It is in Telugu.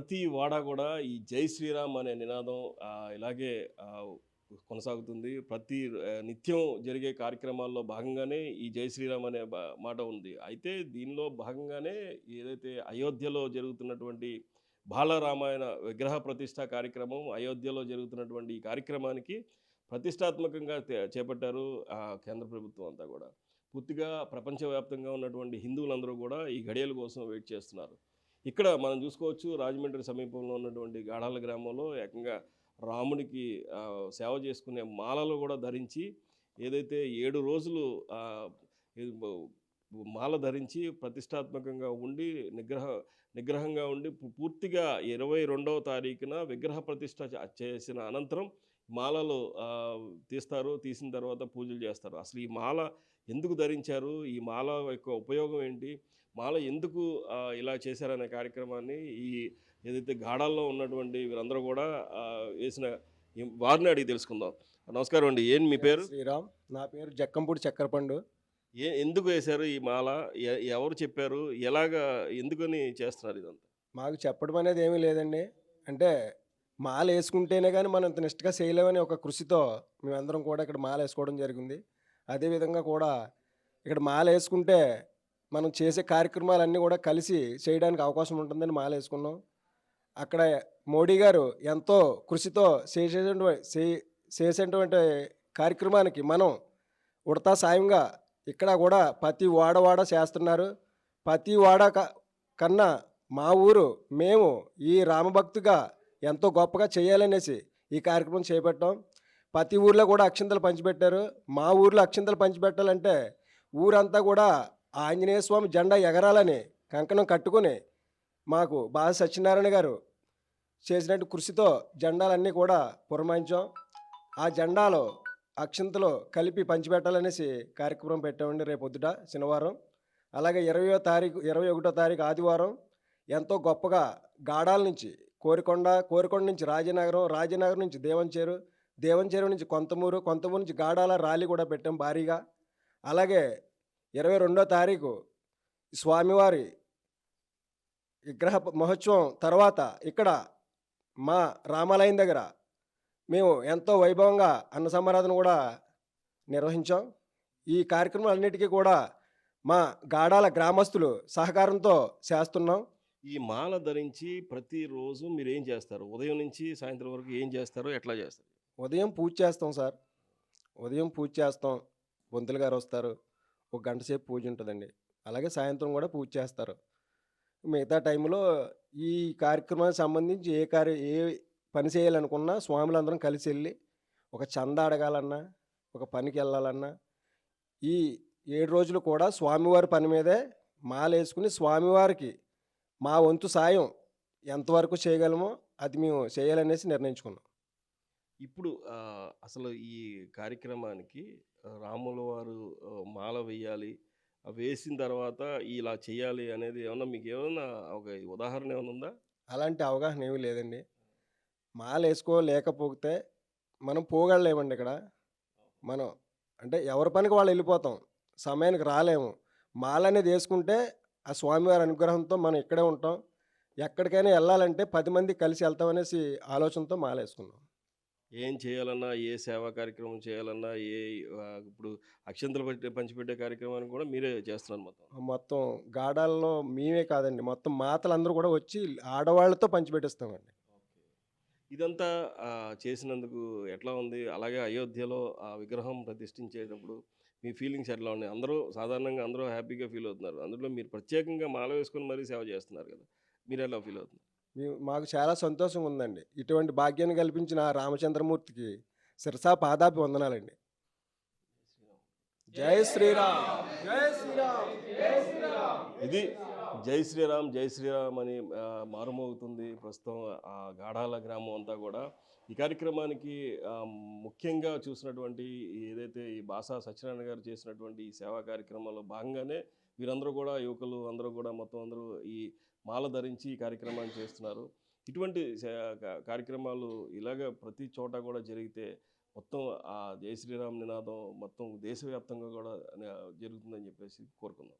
ప్రతి వాడ కూడా ఈ జై శ్రీరామ్ అనే నినాదం ఇలాగే కొనసాగుతుంది. ప్రతి నిత్యం జరిగే కార్యక్రమాల్లో భాగంగానే ఈ జై శ్రీరామ్ అనే మాట ఉంది. అయితే దీనిలో భాగంగానే ఏదైతే అయోధ్యలో జరుగుతున్నటువంటి బాలరామాయణ విగ్రహ ప్రతిష్ట కార్యక్రమం అయోధ్యలో జరుగుతున్నటువంటి ఈ కార్యక్రమానికి ప్రతిష్టాత్మకంగా చేపట్టారు కేంద్ర ప్రభుత్వం అంతా కూడా. పూర్తిగా ప్రపంచవ్యాప్తంగా ఉన్నటువంటి హిందువులందరూ కూడా ఈ ఘడియల కోసం వెయిట్ చేస్తున్నారు. ఇక్కడ మనం చూసుకోవచ్చు రాజమండ్రి సమీపంలో ఉన్నటువంటి గాఢాల గ్రామంలో ఏకంగా రాముడికి సేవ చేసుకునే మాలలు కూడా ధరించి ఏదైతే ఏడు రోజులు మాల ధరించి ప్రతిష్టాత్మకంగా ఉండి నిగ్రహ నిగ్రహంగా ఉండి పూర్తిగా ఇరవై రెండవ తారీఖున విగ్రహ ప్రతిష్ట చేసిన అనంతరం మాలలు తీస్తారు. తీసిన తర్వాత పూజలు చేస్తారు. అసలు ఈ మాల ఎందుకు ధరించారు? ఈ మాల యొక్క ఉపయోగం ఏంటి? మాల ఎందుకు ఇలా చేశారనే కార్యక్రమాన్ని ఈ ఏదైతే గాఢాల్లో ఉన్నటువంటి వీరందరూ కూడా వేసిన వారిని అడిగి తెలుసుకుందాం. నమస్కారం అండి. ఏం మీ పేరు? శ్రీరామ్. నా పేరు జక్కంపూడి చక్కెరపండు ఏ ఎందుకు వేశారు ఈ మాల? ఎవరు చెప్పారు? ఎలాగా ఎందుకని చేస్తున్నారు ఇదంతా? మాకు చెప్పడం అనేది ఏమీ లేదండి. అంటే మాల వేసుకుంటేనే కానీ మనం ఇంత నిష్టగా చేయలేమని ఒక కృషితో మేమందరం కూడా ఇక్కడ మాల వేసుకోవడం జరిగింది అదేవిధంగా కూడా ఇక్కడ మాల వేసుకుంటే మనం చేసే కార్యక్రమాలన్నీ కూడా కలిసి చేయడానికి అవకాశం ఉంటుందని మాల వేసుకున్నాం అక్కడ మోడీ గారు ఎంతో కృషితో చేసేటువంటి చే- చేసేటువంటి కార్యక్రమానికి మనం ఉడతా సాయంగా ఇక్కడ కూడా ప్రతి వాడవాడ చేస్తున్నారు. ప్రతి వాడ క- కన్నా మా ఊరు మేము ఈ రామభక్తుగా ఎంతో గొప్పగా చేయాలనేసి ఈ కార్యక్రమం చేపట్టాం. ప్రతి ఊర్లో కూడా అక్షింతలు పంచిపెట్టారు. మా ఊర్లో అక్షింతలు పంచిపెట్టాలంటే ఊరంతా కూడా ఆంజనేయ స్వామి జెండా ఎగరాలని కంకణం కట్టుకొని మాకు బాల సత్యనారాయణ గారు చేసినట్టు కృషితో జెండాలన్నీ కూడా పురమాయించాం. ఆ జెండాలో అక్షింతలు కలిపి పంచిపెట్టాలనేసి కార్యక్రమం పెట్టామండి రేపు పొద్దుట శనివారం. అలాగే ఇరవయో తారీఖు ఇరవై ఒకటో తారీఖు ఆదివారం ఎంతో గొప్పగా గాడాల నుంచి కోరికొండ కోరికొండ నుంచి రాజనగరం రాజనగరం నుంచి దేవంచేరు దేవంచేరు నుంచి కొంతమూరు కొంతమూరు నుంచి గాడాల ర్యాలీ కూడా పెట్టాం భారీగా. అలాగే ఇరవై రెండో తారీఖు స్వామివారి విగ్రహ మహోత్సవం తర్వాత ఇక్కడ మా రామాలయం దగ్గర మేము ఎంతో వైభవంగా అన్న సమారాధన కూడా నిర్వహించాం. ఈ కార్యక్రమాలన్నిటికీ కూడా మా గాడాల గ్రామస్తులు సహకారంతో చేస్తున్నాం. ఈ మాల ధరించి ప్రతిరోజు మీరు ఏం చేస్తారు? ఉదయం నుంచి సాయంత్రం వరకు ఏం చేస్తారు? ఎట్లా చేస్తారు? ఉదయం పూజ చేస్తాం సార్. ఉదయం పూజ చేస్తాం. బొంతులు గారు వస్తారు. ఒక గంట సేపు పూజ ఉంటుందండి. అలాగే సాయంత్రం కూడా పూజ చేస్తారు. మిగతా టైంలో ఈ కార్యక్రమానికి సంబంధించి ఏ కార్య ఏ పని చేయాలనుకున్నా స్వాములందరం కలిసి వెళ్ళి ఒక చంద అడగాలన్నా ఒక పనికి వెళ్ళాలన్నా ఈ ఏడు రోజులు కూడా స్వామివారి పని మీదే మాలేసుకుని స్వామివారికి మా వంతు సాయం ఎంతవరకు చేయగలమో అది మేము చేయాలనేసి నిర్ణయించుకున్నాం. ఇప్పుడు అసలు ఈ కార్యక్రమానికి రాముల వారు మాల వేయాలి వేసిన తర్వాత ఇలా చేయాలి అనేది ఏమన్నా మీకు ఏమన్నా ఒక ఉదాహరణ ఏమైనా ఉందా? అలాంటి అవగాహన ఏమీ లేదండి. మాల వేసుకోలేకపోతే మనం పోగలేమండి ఇక్కడ. మనం అంటే ఎవరి పనికి వాళ్ళు వెళ్ళిపోతాం. సమయానికి రాలేము. మాల అనేది వేసుకుంటే ఆ స్వామివారి అనుగ్రహంతో మనం ఇక్కడే ఉంటాం. ఎక్కడికైనా వెళ్ళాలంటే పది మంది కలిసి వెళ్తాం అనేసి ఆలోచనతో మాల వేసుకున్నాం ఏం చేయాలన్నా ఏ సేవా కార్యక్రమం చేయాలన్నా ఏ ఇప్పుడు అక్షంతలు పట్టి పంచిపెట్టే కార్యక్రమాన్ని కూడా మీరే చేస్తున్నారు మొత్తం. మొత్తం గాడాల్లో మేమే కాదండి. మొత్తం మాతలందరూ కూడా వచ్చి ఆడవాళ్ళతో పంచిపెట్టిస్తామండి. ఇదంతా చేసినందుకు ఎట్లా ఉంది? అలాగే అయోధ్యలో ఆ విగ్రహం ప్రతిష్ఠించేటప్పుడు మీ ఫీలింగ్స్ ఎట్లా ఉన్నాయి? అందరూ సాధారణంగా అందరూ హ్యాపీగా ఫీల్ అవుతున్నారు. అందులో మీరు ప్రత్యేకంగా మాల వేసుకొని మరీ సేవ చేస్తున్నారు కదా! మీరు ఎలా ఫీల్ అవుతున్నారు? మాకు చాలా సంతోషంగా ఉందండి. ఇటువంటి భాగ్యాన్ని కల్పించిన రామచంద్రమూర్తికి శిరసా పాదాపి వందనాలండి జై శ్రీరామ్! జై శ్రీరామ్! ఇది జై శ్రీరామ్ జై శ్రీరామ్ అని మారుమోగుతుంది ప్రస్తుతం ఆ గాఢాల గ్రామం అంతా కూడా. ఈ కార్యక్రమానికి ముఖ్యంగా చూసినటువంటి ఏదైతే ఈ బాసా సత్యనారాయణ గారు చేసినటువంటి ఈ సేవా కార్యక్రమంలో భాగంగానే వీరందరూ కూడా యువకులు అందరూ కూడా మొత్తం అందరూ ఈ మాల ధరించి ఈ కార్యక్రమాన్ని చేస్తున్నారు. ఇటువంటి సే- కార్యక్రమాలు ఇలాగ ప్రతి చోట కూడా జరిగితే మొత్తం ఆ జై శ్రీరామ్ నినాదం మొత్తం దేశవ్యాప్తంగా కూడా జరుగుతుందని చెప్పేసి కోరుకుందాం.